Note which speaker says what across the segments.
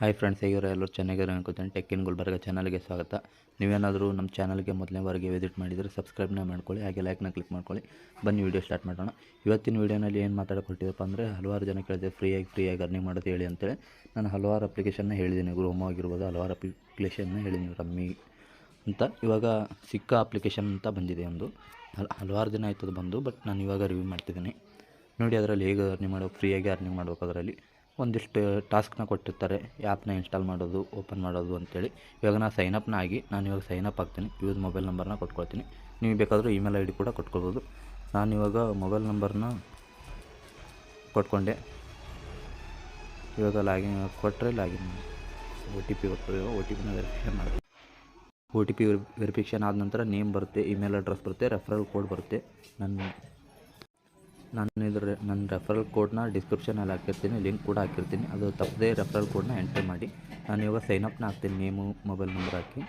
Speaker 1: Hi friends ಹೇಗಿರೋ ಎಲ್ಲರೂ ಚೆನ್ನಾಗಿರೋ ಅನ್ಕೋತೀನಿ. ಟೆಕ್ ಇನ್ ಗುಲ್ಬರ್ಗ ಚಾನಲ್ಗೆ ಸ್ವಾಗತ. ನೀವೇನಾದರೂ ನಮ್ಮ ಚಾನಲ್ಗೆ ಮೊದಲನೇ ಬಾರಿಗೆ ವಿಸಿಟ್ ಮಾಡಿದರೆ ಸಬ್ಸ್ಕ್ರೈಬ್ನ ಮಾಡ್ಕೊಳ್ಳಿ, ಹಾಗೆ ಲೈಕ್ನ ಕ್ಲಿಕ್ ಮಾಡ್ಕೊಳ್ಳಿ. ಬನ್ನಿ ವೀಡಿಯೋ ಸ್ಟಾರ್ಟ್ ಮಾಡೋಣ. ಇವತ್ತಿನ ವೀಡಿಯೋನಲ್ಲಿ ಏನು ಮಾತಾಡಕೊಟ್ಟಿದ್ದಪ್ಪ ಅಂದರೆ ಹಲವಾರು ಜನ ಕೇಳಿದೆ ಫ್ರೀಯಾಗಿ ಫ್ರೀಯಾಗಿ ಅರ್ನಿಂಗ್ ಮಾಡೋದು ಹೇಳಿ ಅಂತೇಳಿ. ನಾನು ಹಲವಾರು ಅಪ್ಲಿಕೇಶನ್ನ ಹೇಳಿದ್ದೀನಿ ಗ್ರೋಮೋ ಆಗಿರ್ಬೋದು, ಹಲವಾರು ಅಪ್ಲಿಕೇಶನ್ನ ಹೇಳಿದ್ದೀನಿ ರಮ್ಮಿ ಅಂತ. ಇವಾಗ ಸಿಕ್ಕ ಅಪ್ಲಿಕೇಶನ್ ಅಂತ ಬಂದಿದೆ ಒಂದು. ಹಲ್, ಹಲವಾರು ದಿನ ಆಯ್ತದ ಬಂದು ಬಟ್ ನಾನು ಇವಾಗ ರಿವ್ಯೂ ಮಾಡ್ತಿದ್ದೀನಿ. ನೋಡಿ ಅದರಲ್ಲಿ ಹೇಗೆ ಅರ್ನಿಂಗ್ ಮಾಡೋ ಫ್ರೀಯಾಗಿ ಅರ್ನಿಂಗ್ ಮಾಡ್ಬೇಕು ಅದರಲ್ಲಿ. ಒಂದಿಷ್ಟು ಟಾಸ್ಕ್ನ ಕೊಟ್ಟಿರ್ತಾರೆ. ಆ್ಯಪ್ನ ಇನ್ಸ್ಟಾಲ್ ಮಾಡೋದು, ಓಪನ್ ಮಾಡೋದು ಅಂತೇಳಿ. ಇವಾಗ ನಾನು ಸೈನಪ್ನ ಆಗಿ, ನಾನು ಇವಾಗ ಸೈನಪ್ ಆಗ್ತೀನಿ. ಯೂಸ್ ಮೊಬೈಲ್ ನಂಬರ್ನ ಕೊಟ್ಕೊಳ್ತೀನಿ. ನೀವು ಬೇಕಾದರೂ ಇಮೇಲ್ ಐ ಡಿ ಕೂಡ ಕೊಟ್ಕೊಳ್ಬೋದು. ನಾನು ಇವಾಗ ಮೊಬೈಲ್ ನಂಬರ್ನ ಕೊಟ್ಕೊಂಡೆ. ಇವಾಗ ಲಾಗಿನ್ ಕೊಟ್ಟರೆ ಲಾಗಿನ್ ಒ ಟಿ ಪಿ ಕೊಟ್ಟು ಒ ಟಿ ಪಿನ ವೆರಿಫಿಕೇಷನ್ ಮಾಡ್ತೀನಿ. ಒ ಟಿ ಪಿ ವೆರಿಫಿಕೇಷನ್ ಆದ ನಂತರ ನೇಮ್ ಬರುತ್ತೆ ಇಮೇಲ್ ಅಡ್ರೆಸ್ ಬರುತ್ತೆ ರೆಫರಲ್ ಕೋಡ್ ಬರುತ್ತೆ. ನನ್ನ ನಾನು ಇದ್ರ ನನ್ನ ರೆಫರಲ್ ಕೋಡ್ನ ಡಿಸ್ಕ್ರಿಪ್ಷನಲ್ಲಿ ಹಾಕಿರ್ತೀನಿ ಲಿಂಕ್ ಕೂಡ ಹಾಕಿರ್ತೀನಿ. ಅದು ತಪ್ಪದೇ ರೆಫರಲ್ ಕೋಡ್ನ ಎಂಟ್ರಿ ಮಾಡಿ. ನಾನು ಇವಾಗ ಸೈನಪ್ನ ಹಾಕ್ತೀನಿ, ನೇಮು ಮೊಬೈಲ್ ನಂಬರ್ ಹಾಕಿ.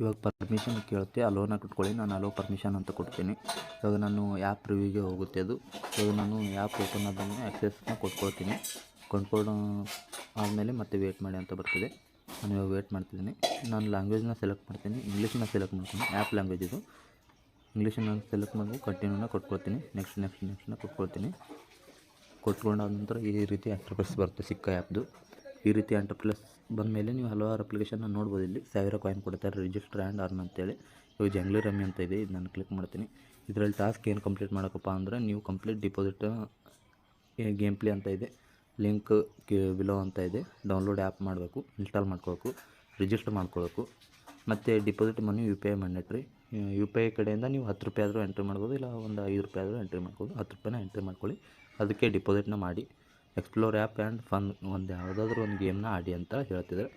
Speaker 1: ಇವಾಗ ಪರ್ಮಿಷನ್ ಕೇಳುತ್ತೆ ಆ ಲೋನ ಕಟ್ಕೊಳ್ಳಿ, ನಾನು ಅಲೋ ಪರ್ಮಿಷನ್ ಅಂತ ಕೊಡ್ತೀನಿ. ಇವಾಗ ನಾನು ಆ್ಯಪ್ ರಿವ್ಯೂಗೆ ಹೋಗುತ್ತೆ ಅದು? ಇವಾಗ ನಾನು ಆ್ಯಪ್ ಓಪನ್ ಆದಮೇಲೆ ಆ್ಯಕ್ಸೆಸ್ನ ಕೊಟ್ಕೊಳ್ತೀನಿ. ಕೊಂಡ್ಕೊಂಡು ಆದಮೇಲೆ ಮತ್ತೆ ವೇಟ್ ಮಾಡಿ ಅಂತ ಬರ್ತದೆ. ನಾನು ಇವಾಗ ವೇಟ್ ಮಾಡ್ತಿದ್ದೀನಿ. ನಾನು ಲ್ಯಾಂಗ್ವೇಜ್ನ ಸೆಲೆಕ್ಟ್ ಮಾಡ್ತೀನಿ ಇಂಗ್ಲೀಷ್ನ ಸೆಲೆಕ್ಟ್ ಮಾಡ್ತೀನಿ ಆ್ಯಪ್ ಲ್ಯಾಂಗ್ವೇಜ್ ಇದು. ಇಂಗ್ಲೀಷನ್ನ ಸೆಲೆಕ್ಟ್ ಮಾಡಿ ಕಂಟಿನ್ಯೂನ ಕೊಟ್ಕೊಳ್ತೀನಿ ನೆಕ್ಸ್ಟ್ ನೆಕ್ಸ್ಟ್ ನೆಕ್ಸ್ಟ್ನ ಕೊಟ್ಕೊಳ್ತೀನಿ ಕೊಟ್ಕೊಂಡಾದ ನಂತರ ಈ ರೀತಿ ಎಂಟರ್ಪ್ರೆಸ್ ಬರುತ್ತೆ ಸಿಕ್ಕ ಆ್ಯಪ್ದು ಈ ರೀತಿ ಎಂಟರ್ಪ್ರೆಸ್ ಬಂದಮೇಲೆ ನೀವು ಹಲವಾರು ಅಪ್ಲಿಕೇಶನ್ನ ನೋಡ್ಬೋದು ಇಲ್ಲಿ. ಸಾವಿರ ಕಾಯಿನ್ ಕೊಡ್ತಾರೆ ರಿಜಿಸ್ಟರ್ ಆ್ಯಂಡ್ ಅರ್ನ್ ಅಂತೇಳಿ. ಇವಾಗ ಜಂಗ್ಲಿ ರಮಿ ಅಂತ ಇದೆ ಇದು ನಾನು ಕ್ಲಿಕ್ ಮಾಡ್ತೀನಿ. ಇದರಲ್ಲಿ ಟಾಸ್ಕ್ ಏನು ಕಂಪ್ಲೀಟ್ ಮಾಡೋಕ್ಕಪ್ಪ ಅಂದರೆ ನೀವು ಕಂಪ್ಲೀಟ್ ಡಿಪಾಸಿಟ್ ಗೇಮ್ ಪ್ಲೇ ಅಂತ ಇದೆ. ಲಿಂಕ್ ಬಿಲೋ ಅಂತ ಇದೆ. ಡೌನ್ಲೋಡ್ ಆ್ಯಪ್ ಮಾಡಬೇಕು ಇನ್ಸ್ಟಾಲ್ ಮಾಡ್ಕೋಬೇಕು ರಿಜಿಸ್ಟರ್ ಮಾಡ್ಕೋಬೇಕು ಮತ್ತು deposit money U P I mandatory U P I ಕಡೆಯಿಂದ ನೀವು ಹತ್ತು ರೂಪಾಯಿ ಆದರೂ ಎಂಟ್ರಿ ಮಾಡ್ಬೋದು, ಇಲ್ಲ ಒಂದು ಐದು ರೂಪಾಯಿ ಆದರೂ ಎಂಟ್ರಿ ಮಾಡ್ಬೋದು. ಹತ್ತು ರೂಪಾಯಿನ ಎಂಟ್ರಿ ಮಾಡ್ಕೊಳ್ಳಿ. ಅದಕ್ಕೆ ಡಿಪಾಸಿಟ್ನ ಮಾಡಿ. ಎಕ್ಸ್ಪ್ಲೋರ್ ಆ್ಯಪ್ ಆ್ಯಂಡ್ ಫನ್ ಒಂದು ಯಾವುದಾದ್ರೂ ಒಂದು ಗೇಮ್ನ ಆಡಿ ಅಂತ ಹೇಳ್ತಿದ್ದಾರೆ.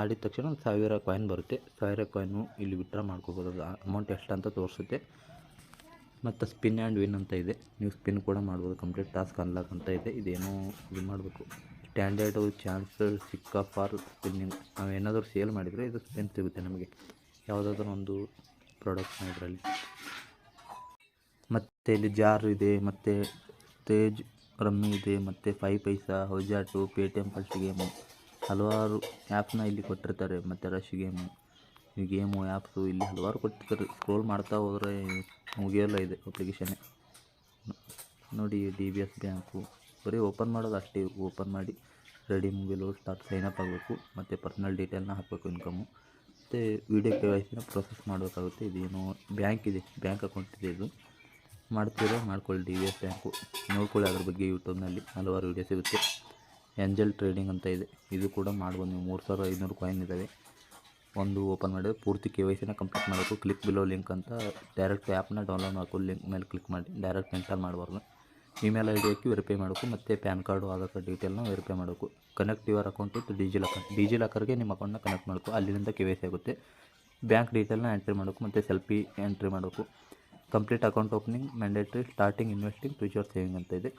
Speaker 1: ಆಡಿದ ತಕ್ಷಣ ಒಂದು ಸಾವಿರ ಕಾಯಿನ್ ಬರುತ್ತೆ. ಸಾವಿರ ಕಾಯಿನು ಇಲ್ಲಿ ವಿಡ್ರಾ ಮಾಡ್ಕೋಬೋದು. ಅಮೌಂಟ್ ಎಷ್ಟು ಅಂತ ತೋರಿಸುತ್ತೆ. ಮತ್ತು ಸ್ಪಿನ್ ಆ್ಯಂಡ್ ವಿನ್ ಅಂತ ಇದೆ. ನೀವು ಸ್ಪಿನ್ ಕೂಡ ಮಾಡ್ಬೋದು. ಕಂಪ್ಲೀಟ್ ಟಾಸ್ಕ್ ಅನ್ಲಾಕ್ ಅಂತ ಇದೆ. ಇದೇನೋ ಇದು ಮಾಡಬೇಕು. ಸ್ಟ್ಯಾಂಡರ್ಡು ಚಾನ್ಸ್ ಸಿಕ್ಕ ಫಾರ್ ಸ್ಪಿನ್ನಿಂಗ್ ನಾವು ಏನಾದರೂ ಸೇಲ್ ಮಾಡಿದರೆ ಇದು ಸ್ಪಿನ್ ಸಿಗುತ್ತೆ ನಮಗೆ. ಯಾವುದಾದ್ರೂ ಒಂದು ಪ್ರಾಡಕ್ಟ್ನ ಇದರಲ್ಲಿ. ಮತ್ತು ಇಲ್ಲಿ ಜಾರ್ ಇದೆ, ಮತ್ತು ತೇಜ್ ರಮ್ಮಿ ಇದೆ, ಮತ್ತು ಫೈ ಪೈಸಾ ಹೊಜಾಟು Paytm first game ಹಲವಾರು ಆ್ಯಪ್ನ ಇಲ್ಲಿ ಕೊಟ್ಟಿರ್ತಾರೆ, ಮತ್ತು ರಶ್ ಗೇಮು ಈ ಗೇಮು ಆ್ಯಪ್ಸು ಇಲ್ಲಿ ಹಲವಾರು ಕೊಟ್ಟಿರ್ತಾರೆ. ಸ್ಕ್ರೋಲ್ ಮಾಡ್ತಾ ಹೋದರೆ ಮುಗಿಯೋಲ್ಲ ಇದೆ ಅಪ್ಲಿಕೇಶನ್ನೇ ನೋಡಿ ಡಿ ಬಿ ಎಸ್ ಬ್ಯಾಂಕು ಬರೀ ಓಪನ್ ಮಾಡೋದು ಅಷ್ಟೇ, ಓಪನ್ ಮಾಡಿ ರೆಡಿ ಮೊಬೈಲು ಸ್ಟಾರ್ಟ್ ಸೈನಪ್ ಆಗಬೇಕು, ಮತ್ತು ಪರ್ಸ್ನಲ್ ಡೀಟೇಲ್ನ ಹಾಕಬೇಕು ಇನ್ಕಮು ಮತ್ತು ವೀಡಿಯೋ ಕೆ ವೈ ಸಿನ ಪ್ರೊಸೆಸ್ ಮಾಡಬೇಕಾಗುತ್ತೆ. ಇದೇನೋ ಬ್ಯಾಂಕ್ ಇದೆ ಬ್ಯಾಂಕ್ ಅಕೌಂಟ್ ಇದೆ ಇದು. ಮಾಡ್ತೀರಾ? ಮಾಡ್ಕೊಳ್ಳಿ. ಡಿ ವಿ ಎಸ್ ಬ್ಯಾಂಕು ನೋಡ್ಕೊಳ್ಳಿ ಅದ್ರ ಬಗ್ಗೆ ಯೂಟ್ಯೂಬ್ನಲ್ಲಿ ಹಲವಾರು ವೀಡಿಯೋ ಸಿಗುತ್ತೆ. ಎಂಜಲ್ ಟ್ರೇಡಿಂಗ್ ಅಂತ ಇದೆ. ಇದು ಕೂಡ ಮಾಡ್ಬೋದು ನೀವು. ಮೂರು ಸಾವಿರ ಐನೂರು ಕಾಯಿನ್ ಇದ್ದಾವೆ. ಒಂದು ಓಪನ್ ಮಾಡಿದ್ರೆ ಪೂರ್ತಿ ಕೆ ವೈ ಸಿನ ಕಂಪ್ಲೀಟ್ ಮಾಡಬೇಕು. ಕ್ಲಿಕ್ ಬಿಲೋ ಲಿಂಕ್ ಅಂತ ಡೈರೆಕ್ಟ್ ಆ್ಯಪ್ನ ಡೌನ್ಲೋಡ್ ಮಾಡ್ಕೊಂಡು ಲಿಂಕ್ ಮೇಲೆ ಕ್ಲಿಕ್ ಮಾಡಿ. ಡೈರೆಕ್ಟ್ ಇನ್ಸ್ಟಾಲ್ ಮಾಡಬಾರ್ದು. ಇಮೇಲ್ ಐ ಡಿ ಹಾಕಿ ವೆರಿಫೈ ಮಾಡಬೇಕು ಮತ್ತು ಪ್ಯಾನ್ ಕಾರ್ಡು, ಆಧಾರ್ ಕಾರ್ಡ್ ಡೀಟೇಲ್ನ ವೆರಿಫೈ ಮಾಡಬೇಕು connect your account with DigiLocker DG ಲಾಕರ್ಗೆ ನಿಮ್ಮ ಅಕೌಂಟ್ನ ಕನೆಕ್ಟ್ ಮಾಡಬೇಕು ಅಲ್ಲಿಂದ ಕೆ ವೈ ಸಿ ಆಗುತ್ತೆ. ಬ್ಯಾಂಕ್ ಡೀಟೇಲ್ನ ಎಂಟ್ರಿ ಮಾಡಬೇಕು ಮತ್ತು ಸೆಲ್ಫಿ ಎಂಟ್ರಿ ಮಾಡಬೇಕು complete account opening mandatory starting investing future saving ಅಂತ ಇದೆ.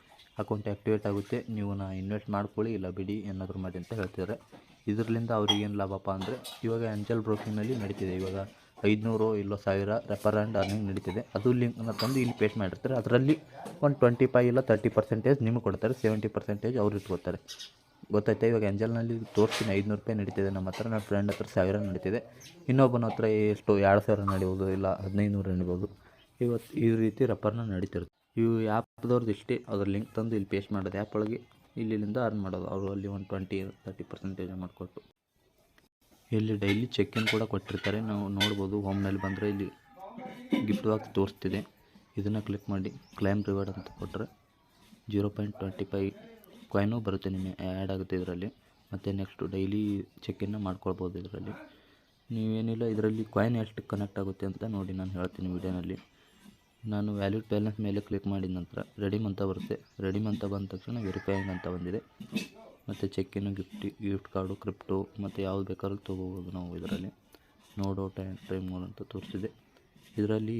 Speaker 1: ಅಕೌಂಟ್ ಆ್ಯಕ್ಟಿವೇಟ್ ಆಗುತ್ತೆ. ನೀವು ನಾ ಇನ್ವೆಸ್ಟ್ ಮಾಡ್ಕೊಳ್ಳಿ, ಇಲ್ಲ ಬಿಡಿ, ಏನಾದರೂ ಮಾಡಿ ಅಂತ ಹೇಳ್ತಿದ್ದಾರೆ. ಇದರಿಂದ ಅವ್ರಿಗೇನು ಲಾಭಪ್ಪ ಅಂದರೆ, ಇವಾಗ ಆ್ಯಂಜಲ್ ಬ್ರೋಕಿಂಗ್ನಲ್ಲಿ ನಡೀತಿದೆ. ಇವಾಗ ಐದುನೂರು ಇಲ್ಲ ಸಾವಿರ ರೆಫರ್ ಆ್ಯಂಡ್ ಅರ್ನಿಂಗ್ ನಡೀತಿದೆ. ಅದು ಲಿಂಕ್ನ ತಂದು ಇಲ್ಲಿ ಪೇಸ್ಟ್ ಮಾಡಿರ್ತಾರೆ. ಅದರಲ್ಲಿ ಒಂದು ಟ್ವೆಂಟಿ ಫೈ ಇಲ್ಲ ತರ್ಟಿ ಪರ್ಸೆಂಟೇಜ್ ನಿಮಗೆ ಕೊಡ್ತಾರೆ. ಸೆವೆಂಟಿ ಪರ್ಸೆಂಟೇಜ್ ಅವ್ರು ಇಟ್ಕೊತಾರೆ. ಗೊತ್ತಾಯ್ತಾ? ಇವಾಗ ಎಂಜಲ್ನಲ್ಲಿ ತೋರಿಸ್ತೀನಿ ಐದುನೂರು ರೂಪಾಯಿ ನಡೀತಿದೆ ನಮ್ಮ ಹತ್ರ. ನನ್ನ ಫ್ರೆಂಡ್ ಹತ್ರ ಸಾವಿರ ನಡೀತಿದೆ. ಇನ್ನೊಬ್ಬನ ಹತ್ರ ಎಷ್ಟು? ಎರಡು ಸಾವಿರ ನಡಿಬೋದು ಇಲ್ಲ ಹದಿನೈದು ನೂರು ನಡಿಬೋದು. ಇವತ್ತು ಈ ರೀತಿ ರೆಫರ್ನ ನಡೀತಿರುತ್ತೆ. ಇವು ಆ್ಯಪ್ದವ್ರದ್ದು ಇಷ್ಟೇ. ಅದ್ರ ಲಿಂಕ್ ತಂದು ಇಲ್ಲಿ ಪೇಸ್ಟ್ ಮಾಡೋದು. ಆ್ಯಪ್ ಒಳಗೆ ಇಲ್ಲಿಂದ ಅರ್ನ್ ಮಾಡೋದು. ಅವರು ಅಲ್ಲಿ ಒಂದು ಟ್ವೆಂಟಿ ತರ್ಟಿ ಪರ್ಸೆಂಟೇಜ್ ಮಾಡಿಕೊಟ್ಟು ಇಲ್ಲಿ ಡೈಲಿ ಚೆಕ್ ಇನ್ ಕೂಡ ಕೊಟ್ಟಿರ್ತಾರೆ. ನಾವು ನೋಡ್ಬೋದು ಹೋಮ್ನಲ್ಲಿ ಬಂದರೆ ಇಲ್ಲಿ ಗಿಫ್ಟ್ ಬಾಕ್ಸ್ ತೋರಿಸ್ತಿದೆ. ಇದನ್ನು ಕ್ಲಿಕ್ ಮಾಡಿ ಕ್ಲೈಮ್ ರಿವಾರ್ಡ್ ಅಂತ ಕೊಟ್ಟರೆ zero point twenty five coin ಬರುತ್ತೆ ನಿಮಗೆ ಆ್ಯಡ್ ಆಗುತ್ತೆ ಇದರಲ್ಲಿ. ಮತ್ತು ನೆಕ್ಸ್ಟು ಡೈಲಿ ಚೆಕ್ ಇನ್ನ ಮಾಡ್ಕೊಳ್ಬೋದು ಇದರಲ್ಲಿ. ನೀವೇನಿಲ್ಲ, ಇದರಲ್ಲಿ ಕಾಯಿನ್ ಎಷ್ಟು ಕನೆಕ್ಟ್ ಆಗುತ್ತೆ ಅಂತ ನೋಡಿ ನಾನು ಹೇಳ್ತೀನಿ ವಿಡಿಯೋನಲ್ಲಿ. ನಾನು ವ್ಯಾಲಿಡ್ ಬ್ಯಾಲೆನ್ಸ್ ಮೇಲೆ ಕ್ಲಿಕ್ ಮಾಡಿದ ನಂತರ ರೆಡಿಮ್ ಅಂತ ಬರುತ್ತೆ. ರೆಡಿಮ್ ಅಂತ ಬಂದ ತಕ್ಷಣ ವೆರಿಫೈಯಿಂಗ್ ಅಂತ ಬಂದಿದೆ. ಮತ್ತು ಚೆಕ್ಕಿನ ಗಿಫ್ಟ್ ಗಿಫ್ಟ್ ಕಾರ್ಡು ಕ್ರಿಪ್ಟೋ ಮತ್ತು ಯಾವ್ದು ಬೇಕಾದ್ರೂ ತೊಗೋಬೋದು ನಾವು ಇದರಲ್ಲಿ. ನೋಡೋ ಟೈಮ್ ಟೈಮ್ ಮೋಡ್ ಅಂತ ತೋರಿಸಿದೆ. ಇದರಲ್ಲಿ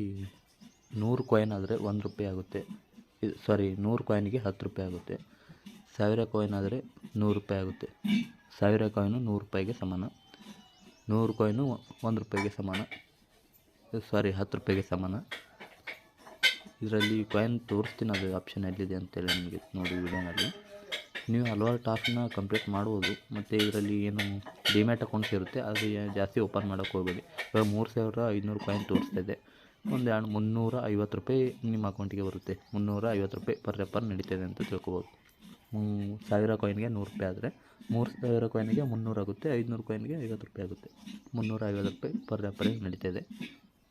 Speaker 1: ನೂರು ಕಾಯಿನ್ ಆದರೆ ಒಂದು ರೂಪಾಯಿ ಆಗುತ್ತೆ. ಇದು ಸಾರಿ ನೂರು ಕಾಯಿನ್ಗೆ ಹತ್ತು ರೂಪಾಯಿ ಆಗುತ್ತೆ. ಸಾವಿರ ಕಾಯಿನ್ ಆದರೆ ನೂರು ರೂಪಾಯಿ ಆಗುತ್ತೆ. ಸಾವಿರ ಕಾಯಿನು ನೂರು ರೂಪಾಯಿಗೆ ಸಮಾನ. ನೂರು ಕಾಯಿನು ಒಂದು ರೂಪಾಯಿಗೆ ಸಮಾನ. ಸಾರಿ ಹತ್ತು ರೂಪಾಯಿಗೆ ಸಮಾನ. ಇದರಲ್ಲಿ ಕಾಯಿನ್ ತೋರಿಸ್ತೀನಿ, ಅದು ಆಪ್ಷನ್ ಎಲ್ಲಿದೆ ಅಂತೇಳಿ ನಿಮಗೆ ನೋಡಿ ವಿಡಿಯೋನಲ್ಲಿ ನೀವು ಹಲವಾರು ಟಾಸ್ಕ್ನ ಕಂಪ್ಲೀಟ್ ಮಾಡ್ಬೋದು. ಮತ್ತು ಇದರಲ್ಲಿ ಏನು ಡಿಮ್ಯಾಟ್ ಅಕೌಂಟ್ಸ್ ಇರುತ್ತೆ, ಅದು ಜಾಸ್ತಿ ಓಪನ್ ಮಾಡೋಕ್ಕೆ ಹೋಗಬೇಡಿ. ಇವಾಗ ಮೂರು ಸಾವಿರ ಐದುನೂರು ಕಾಯಿನ್ ತೋರಿಸ್ತಾ ಇದೆ. ಒಂದು ಎರಡು ಮುನ್ನೂರ ಐವತ್ತು ರೂಪಾಯಿ ನಿಮ್ಮ ಅಕೌಂಟಿಗೆ ಬರುತ್ತೆ. ಮುನ್ನೂರ ಐವತ್ತು ರೂಪಾಯಿ ಪರ್ ರೆಪರ್ ನಡೀತದೆ ಅಂತ ತಿಳ್ಕೊಬೋದು. ಸಾವಿರ ಕಾಯಿನ್ಗೆ ನೂರು ರೂಪಾಯಿ ಆದರೆ, ಮೂರು ಸಾವಿರ ಕಾಯಿನ್ಗೆ ಮುನ್ನೂರು ಆಗುತ್ತೆ, ಐದುನೂರು ಕಾಯಿನ್ಗೆ ಐವತ್ತು ರೂಪಾಯಿ ಆಗುತ್ತೆ. ಮುನ್ನೂರ ಐವತ್ತು ರೂಪಾಯಿ ಪರ್ ರೆಪರಿಗೆ ನಡೀತಿದೆ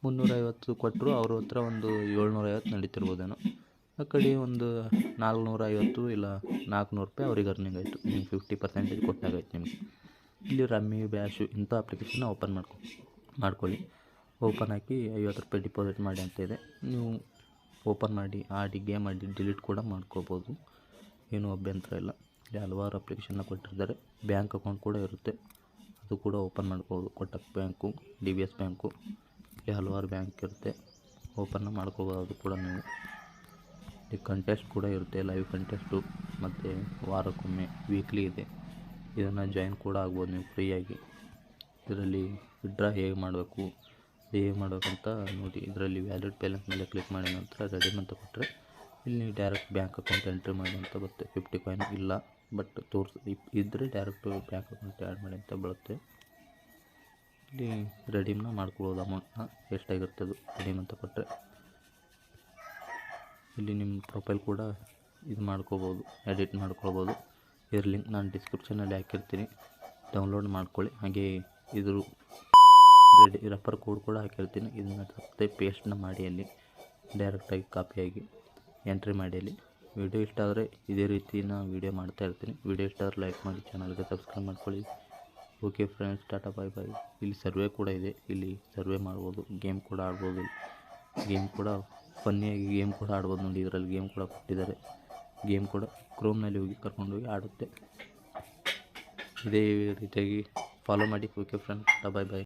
Speaker 1: ಮುನ್ನೂರೈವತ್ತು ಕೊಟ್ಟರು ಅವ್ರ ಹತ್ರ ಒಂದು ಏಳ್ನೂರೈವತ್ತು ನಡೀತಿರ್ಬೋದೇನೋ. ಆ ಕಡೆ ಒಂದು ನಾಲ್ಕುನೂರ ಐವತ್ತು ಇಲ್ಲ ನಾಲ್ಕುನೂರು ರೂಪಾಯಿ ಅವ್ರಿಗೆ ಅರ್ನಿಂಗ್ ಆಯಿತು. ನಿಮ್ಗೆ ಫಿಫ್ಟಿ ಪರ್ಸೆಂಟೇಜ್ ಕೊಟ್ಟಾಗೈತೆ ನಿಮಗೆ. ಇಲ್ಲಿ ರಮ್ಮಿ ಬ್ಯಾಶು ಇಂಥ ಅಪ್ಲಿಕೇಶನ್ನ ಓಪನ್ ಮಾಡ್ಕೊ, ಮಾಡ್ಕೊಳ್ಳಿ. ಓಪನ್ ಹಾಕಿ ಐವತ್ತು ರೂಪಾಯಿ ಡಿಪಾಸಿಟ್ ಮಾಡಿ ಅಂತ ಇದೆ. ನೀವು ಓಪನ್ ಮಾಡಿ, ಆಡಿ ಗೇಮ್ ಆಡಿ ಡಿಲೀಟ್ ಕೂಡ ಮಾಡ್ಕೋಬೋದು. ಏನೂ ಅಭ್ಯಂತರ ಇಲ್ಲ. ಇಲ್ಲಿ ಹಲವಾರು ಅಪ್ಲಿಕೇಶನ್ನ ಕೊಟ್ಟಿರ್ತಾರೆ ಬ್ಯಾಂಕ್ ಅಕೌಂಟ್ ಕೂಡ ಇರುತ್ತೆ. ಅದು ಕೂಡ ಓಪನ್ ಮಾಡ್ಕೋಬೋದು. Kotak bank D B S bank ಇಲ್ಲಿ ಹಲವಾರು ಬ್ಯಾಂಕ್ ಇರುತ್ತೆ. ಓಪನ್ನ ಮಾಡ್ಕೋಬೋದು ಕೂಡ ನೀವು. ಇಲ್ಲಿ ಕಂಟೆಸ್ಟ್ ಕೂಡ ಇರುತ್ತೆ ಲೈವ್ ಕಂಟೆಸ್ಟು ಮತ್ತು ವಾರಕ್ಕೊಮ್ಮೆ ವೀಕ್ಲಿ ಇದೆ. ಇದನ್ನು ಜಾಯಿನ್ ಕೂಡ ಆಗ್ಬೋದು ನೀವು ಫ್ರೀಯಾಗಿ ಇದರಲ್ಲಿ ವಿಡ್ರಾ ಹೇಗೆ ಮಾಡಬೇಕು ಹೇಗೆ ಮಾಡಬೇಕಂತ ನೋಡಿ, ಇದರಲ್ಲಿ ವ್ಯಾಲಿಡ್ ಬ್ಯಾಲೆನ್ಸ್ ಮೇಲೆ ಕ್ಲಿಕ್ ಮಾಡಿದ ನಂತರ ರೆಡೀಮ್ ಅಂತ ಕೊಟ್ಟರೆ ಇಲ್ಲಿ ನೀವು ಡೈರೆಕ್ಟ್ ಬ್ಯಾಂಕ್ ಅಕೌಂಟ್ ಎಂಟ್ರಿ ಮಾಡಿ ಅಂತ ಬರುತ್ತೆ. ಫಿಫ್ಟಿ ಕಾಯಿನ್ ಇಲ್ಲ ಬಟ್ ತೋರ್ಸ್ ಇದ್ದರೆ ಡೈರೆಕ್ಟ್ ಬ್ಯಾಂಕ್ ಅಕೌಂಟ್ ಆ್ಯಡ್ ಮಾಡಿ ಅಂತ ಬರುತ್ತೆ. ಇಲ್ಲಿ ರೆಡೀಮ್ನ ಮಾಡ್ಕೊಬೋದು ಅಮೌಂಟ್ನ ಎಷ್ಟಾಗಿರ್ತದೆ ರೆಡೀಮ್ ಅಂತ ಕೊಟ್ಟರೆ ಇಲ್ಲಿ ನಿಮ್ಮ ಪ್ರೊಫೈಲ್ ಕೂಡ ಇದು ಮಾಡ್ಕೋಬೋದು, ಎಡಿಟ್ ಮಾಡ್ಕೊಳ್ಬೋದು ಇದ್ರ ಲಿಂಕ್ ನಾನು ಡಿಸ್ಕ್ರಿಪ್ಷನಲ್ಲಿ ಹಾಕಿರ್ತೀನಿ. ಡೌನ್ಲೋಡ್ ಮಾಡ್ಕೊಳ್ಳಿ. ಹಾಗೆ ಇದ್ರ ರೆಡಿ ರೆಫರ್ ಕೋಡ್ ಕೂಡ ಹಾಕಿರ್ತೀನಿ. ಇದನ್ನ ತಪ್ಪದೆ ಪೇಸ್ಟ್ನ ಮಾಡಿ ಅಲ್ಲಿ ಡೈರೆಕ್ಟಾಗಿ ಕಾಪಿಯಾಗಿ ಎಂಟ್ರಿ ಮಾಡಿ ಅಲ್ಲಿ. ವಿಡಿಯೋ ಇಷ್ಟ ಆದರೆ ಇದೇ ರೀತಿ ನಾನು ವೀಡಿಯೋ ಮಾಡ್ತಾ ಇರ್ತೀನಿ. ವಿಡಿಯೋ ಇಷ್ಟ ಆದರೆ ಲೈಕ್ ಮಾಡಿ ಚಾನಲ್ಗೆ ಸಬ್ಸ್ಕ್ರೈಬ್ ಮಾಡ್ಕೊಳ್ಳಿ. Okay friends tata bye bye ಇಲ್ಲಿ ಸರ್ವೆ ಕೂಡ ಇದೆ. ಇಲ್ಲಿ ಸರ್ವೆ ಮಾಡ್ಬೋದು. ಗೇಮ್ ಕೂಡ ಆಡ್ಬೋದು. ಗೇಮ್ ಕೂಡ ಫನ್ನಿಯಾಗಿ ಗೇಮ್ ಕೂಡ ಆಡ್ಬೋದು ನೋಡಿ, ಇದರಲ್ಲಿ ಗೇಮ್ ಕೂಡ ಕೊಟ್ಟಿದ್ದಾರೆ. ಗೇಮ್ ಕೂಡ ಕ್ರೋಮ್ನಲ್ಲಿ ಹೋಗಿ ಕರ್ಕೊಂಡೋಗಿ ಆಡುತ್ತೆ. ಇದೇ ರೀತಿಯಾಗಿ ಫಾಲೋ ಮಾಡಿ. Okay friend tata bye bye